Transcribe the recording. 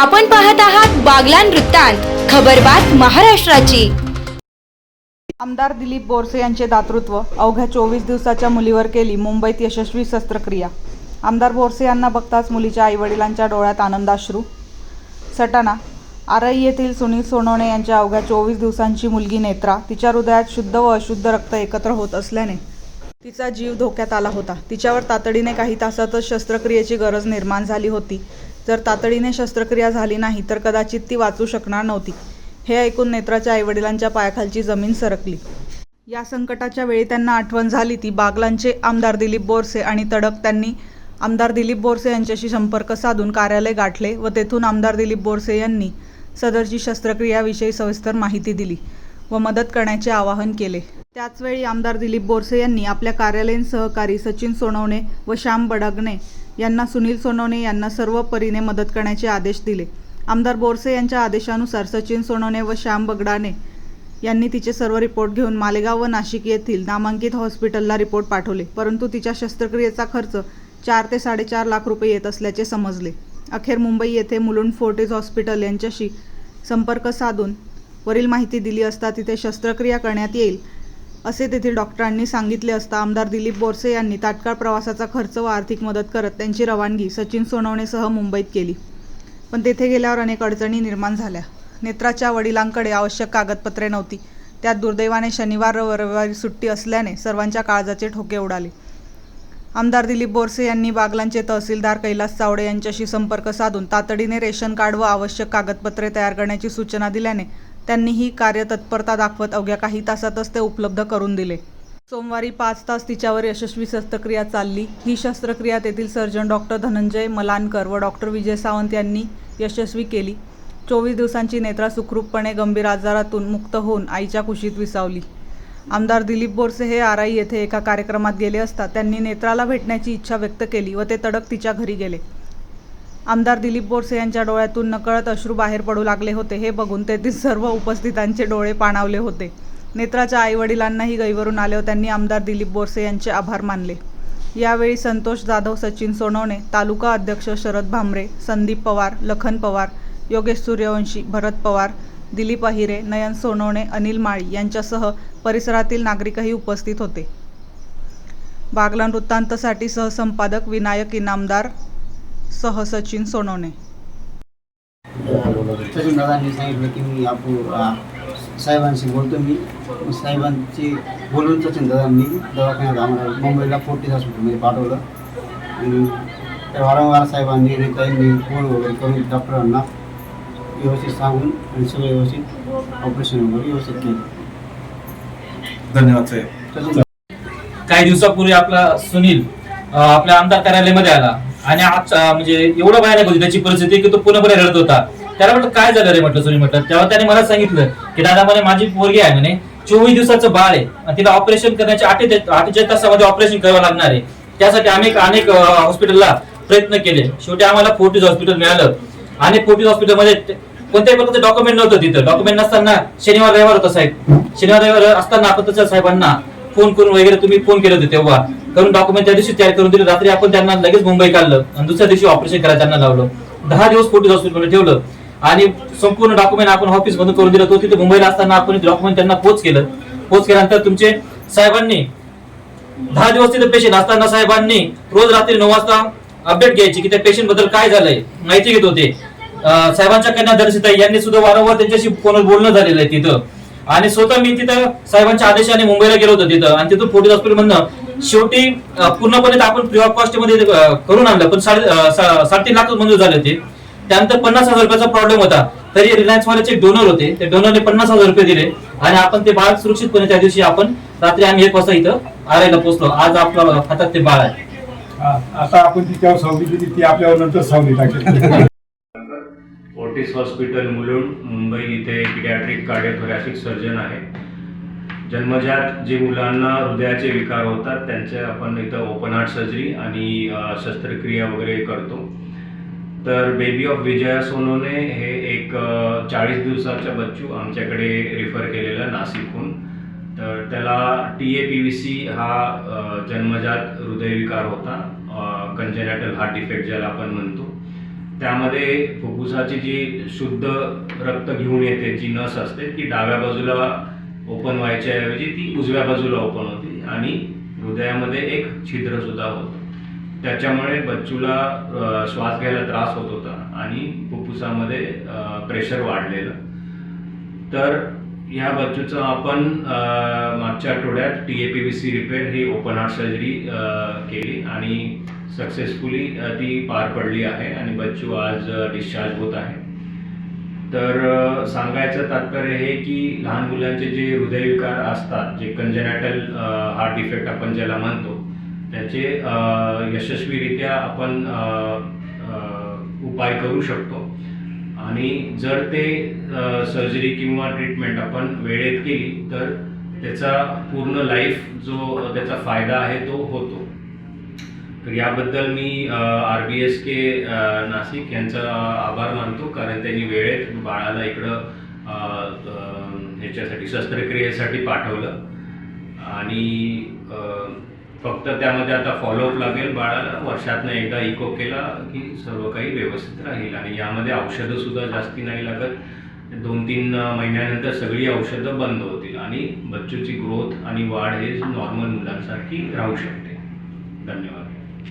आपण पाहत आहात बागलान वृत्तांत खबरबात महाराष्ट्राची. आमदार दिलीप बोरसे यांचे दातृत्व अवघ्या चोवीस दिवसाच्या मुलीवर केली मुंबईत यशस्वी शस्त्रक्रिया. आमदार बोरसे यांना बघताच मुलीच्या आईवडिलांच्या डोळ्यात आनंदाश्रू. सटाणा आरई येथील सुनील सोनवणे यांच्या अवघ्या चोवीस दिवसांची मुलगी नेत्रा तिच्या हृदयात शुद्ध व अशुद्ध रक्त एकत्र होत असल्याने तिचा जीव धोक्यात आला होता. तिच्यावर तातडीने काही तासातच शस्त्रक्रियेची गरज निर्माण झाली होती. जर तातडीने शस्त्रक्रिया झाली नाही तर कदाचित ती वाचू शकणार नव्हती. हे ऐकून नेत्राच्या आईवडिलांच्या पायाखालची जमीन सरकली. या संकटाच्या वेळी त्यांना आठवण झाली ती बागलांचे आमदार दिलीप बोरसे आणि तडक त्यांनी आमदार दिलीप बोरसे यांच्याशी संपर्क साधून कार्यालय गाठले व तेथून आमदार दिलीप बोरसे यांनी सदरची शस्त्रक्रियाविषयी सविस्तर माहिती दिली व मदत करण्याचे आवाहन केले. त्याचवेळी आमदार दिलीप बोरसे यांनी आपल्या कार्यालयीन सहकारी सचिन सोनवणे व श्याम बडगणे यांना सुनील सोनवणे यांना सर्व परीने मदत करण्याचे आदेश दिले. आमदार बोरसे यांच्या आदेशानुसार सचिन सोनवणे व श्याम बगडाने यांनी तिचे सर्व रिपोर्ट घेऊन मालेगाव व नाशिक येथील नामांकित हॉस्पिटलला रिपोर्ट पाठवले परंतु तिच्या शस्त्रक्रियेचा खर्च चार ते साडेचार लाख रुपये येत असल्याचे समजले. अखेर मुंबई येथे मुलुंड फोर्टिज हॉस्पिटल यांच्याशी संपर्क साधून वरील माहिती दिली असता तिथे शस्त्रक्रिया करण्यात येईल असे तेथील डॉक्टरांनी सांगितले असता आमदार दिलीप बोरसे यांनी तात्काळ प्रवासाचा खर्च व आर्थिक मदत करत त्यांची रवानगी सचिन सोनवणेसह मुंबईत केली. पण तेथे गेल्यावर अनेक अडचणी निर्माण झाल्या. नेत्राच्या वडिलांकडे आवश्यक कागदपत्रे नव्हती. त्यात दुर्दैवाने शनिवार व रविवारी सुट्टी असल्याने सर्वांच्या काळजाचे ठोके उडाले. आमदार दिलीप बोरसे यांनी बागलांचे तहसीलदार कैलास चावडे यांच्याशी संपर्क साधून तातडीने रेशन कार्ड व आवश्यक कागदपत्रे तयार करण्याची सूचना दिल्याने त्यांनी ही कार्यतत्परता दाखवत अवघ्या काही तासातच ते उपलब्ध करून दिले. सोमवारी पाच तास तिच्यावर यशस्वी शस्त्रक्रिया चालली. ही शस्त्रक्रिया तेथील सर्जन डॉक्टर धनंजय मलानकर व डॉक्टर विजय सावंत यांनी यशस्वी केली. चोवीस दिवसांची नेत्रा सुखरूपपणे गंभीर आजारातून मुक्त होऊन आईच्या कुशीत विसावली. आमदार दिलीप बोरसे हे आराई येथे एका कार्यक्रमात गेले असता त्यांनी नेत्राला भेटण्याची इच्छा व्यक्त केली व ते तडक तिच्या घरी गेले. आमदार दिलीप बोरसे यांच्या डोळ्यातून नकळत अश्रू बाहेर पडू लागले होते. हे बघून तेथील सर्व उपस्थितांचे डोळे पाणावले होते. नेत्राच्या आईवडिलांनाही गैवरून आले त्यांनी आमदार दिलीप बोरसे यांचे आभार मानले. यावेळी संतोष जाधव सचिन सोनवणे तालुका अध्यक्ष शरद भांबरे संदीप पवार लखन पवार योगेश सूर्यवंशी भरत पवार दिलीप अहिरे नयन सोनवणे अनिल माळी यांच्यासह परिसरातील नागरिकही उपस्थित होते. बागलान वृत्तांतसाठी सहसंपादक विनायक इनामदार सह सचिन सोनवणे. सचिन दादांनी सांगितलं की मी आपू साहेबांशी बोलतो मी. साहेबांची बोलून सचिन दादांनी दवाखान्यात आम्हाला मुंबईला फोर्टीस हॉस्पिटलमध्ये पाठवलं. आणि त्या वारंवार साहेबांनी नेत्यांनी फोन वगैरे करून डॉक्टरांना व्यवस्थित सांगून आणि सगळं व्यवस्थित ऑपरेशन वगैरे व्यवस्थित केलं. धन्यवाद साहेब. काही दिवसापूर्वी आपला सुनील आपल्या आमदार कार्यालयामध्ये आला. आणि आज म्हणजे एवढं भयानक होती त्याची परिस्थिती की तो पूर्णपणे रडत होता. त्याला म्हटलं काय झालं रे? म्हटलं सुनील म्हटलं. तेव्हा त्याने मला सांगितलं की दादा म्हणे माझी पोरगी आहे म्हणे चोवीस दिवसाचं बाळ आहे आणि तिला ऑपरेशन करण्याच्या अठ्ठेचाळीस तासामध्ये ऑपरेशन करावं लागणार आहे. त्यासाठी आम्ही अनेक हॉस्पिटलला प्रयत्न केले. शेवटी आम्हाला फोर्टीज हॉस्पिटल मिळालं आणि फोर्टीज हॉस्पिटलमध्ये कोणत्याही प्रकारचं डॉक्युमेंट नव्हतं तिथं. डॉक्युमेंट नसताना शनिवार रविवार होता साहेब. शनिवार रविवार असताना आपण त्याच्या साहेबांना फोन करून वगैरे तुम्ही फोन केले होते तेव्हा. करून डॉक्युमेंट त्या दिवशी तयार करून दिले. रात्री आपण त्यांना लगेच मुंबई काढलं. आणि दुसऱ्या दिवशी ऑपरेशन करायला त्यांना लावलं. दहा दिवस फोर्टीज हॉस्पिटलमध्ये ठेवलं. आणि संपूर्ण डॉक्युमेंट आपण ऑफिस मधून करून दिलं. तो तिथे मुंबईला असताना आपण डॉक्युमेंट त्यांना पोच केलं. पोच केल्यानंतर तुमचे साहेबांनी दहा दिवस तिथे पेशंट असताना साहेबांनी रोज रात्री नऊ वाजता अपडेट घ्यायची की त्या पेशंटबद्दल काय झालंय माहिती घेत होते. साहेबांच्या कन्या दर्शिता यांनी सुद्धा वारंवार त्यांच्याशी फोनवर बोलणं झालेलं आहे तिथं. आणि स्वतः मी तिथं साहेबांच्या आदेशाने मुंबईला गेलो होतो तिथं. आणि तिथून फोर्टीज हॉस्पिटल मधनं शेवटी पूर्णपणे आपण फ्री ऑफ कॉस्टमध्ये करून आणलं. पण साडे साडेतीन लाख मंजूर झाले होते. त्यानंतर पन्नास हजार रुपयाचा प्रॉब्लेम होता. तरी रिलायन्स वाल्याचे डोनर होते. ते डोनरने पन्नास हजार रुपये दिले. आणि आपण ते बाळ सुरक्षितपणे त्या दिवशी आपण रात्री आम्ही एक वाजता इथं आरायला पोहोचलो. आज आपल्या हातात ते बाळ आहे. आता आपण तिच्यावर सावली ती आपल्यावर नंतर सावली टाकेल. फोर्टिस हॉस्पिटल मुलुंड मुंबई इथे पिडॅट्रिक कार्डिओथोरॅसिक सर्जन आहे. जन्मजात जे मुलांना हृदयाचे विकार होतात त्यांचे आपण इथं ओपन हार्ट सर्जरी आणि शस्त्रक्रिया वगैरे करतो. तर बेबी ऑफ विजया सोनोने हे एक चाळीस दिवसाच्या बच्चू आमच्याकडे रिफर केलेलं नाशिकहून. तर त्याला T A P V C हा जन्मजात हृदयविकार होता कंजेनॅटल हार्ट डिफेक्ट ज्याला आपण म्हणतो. त्यामध्ये फुफ्फुसाची जी शुद्ध रक्त घेऊन येते जी नस असते ती डाव्या बाजूला ओपन व्हायच्या ऐवजी ती उजव्या बाजूला ओपन होती आणि हृदयामध्ये एक छिद्र सुद्धा होतं. त्याच्यामुळे बच्चूला श्वास घ्यायला त्रास होत होता आणि फुफ्फुसामध्ये प्रेशर वाढलेलं. तर ह्या बच्चूचं आपण मागच्या आठवड्यात T A P B C repair he open heart surgery केली आणि सक्सेसफुली uh, ती पार पडली आहे आणि बच्चू आज uh, डिस्चार्ज होत आहे. तर uh, सांगायचं तात्पर्य हे की लहान मुलांचे जे हृदयविकार असतात जे कंजेनॅटल हार्ट डिफेक्ट आपण ज्याला म्हणतो त्याचे यशस्वीरित्या आपण उपाय करू शकतो. आणि जर ते सर्जरी किंवा ट्रीटमेंट आपण वेळेत केली तर त्याचा पूर्ण लाईफ जो त्याचा फायदा आहे तो होतो. तर याबद्दल मी R B S K Nashik यांचा आभार मानतो कारण त्यांनी वेळेत बाळाला इकडं ह्याच्यासाठी शस्त्रक्रियेसाठी पाठवलं. आणि फक्त त्यामध्ये आता फॉलोअप लागेल बाळाला. वर्षातनं एकदा इको केला की सर्व काही व्यवस्थित राहील. आणि यामध्ये औषधंसुद्धा जास्ती नाही लागत. दोन तीन महिन्यानंतर सगळी औषधं बंद होतील. आणि बच्चूची ग्रोथ आणि वाढ हे नॉर्मल मुलांसारखी राहू शकते. धन्यवाद.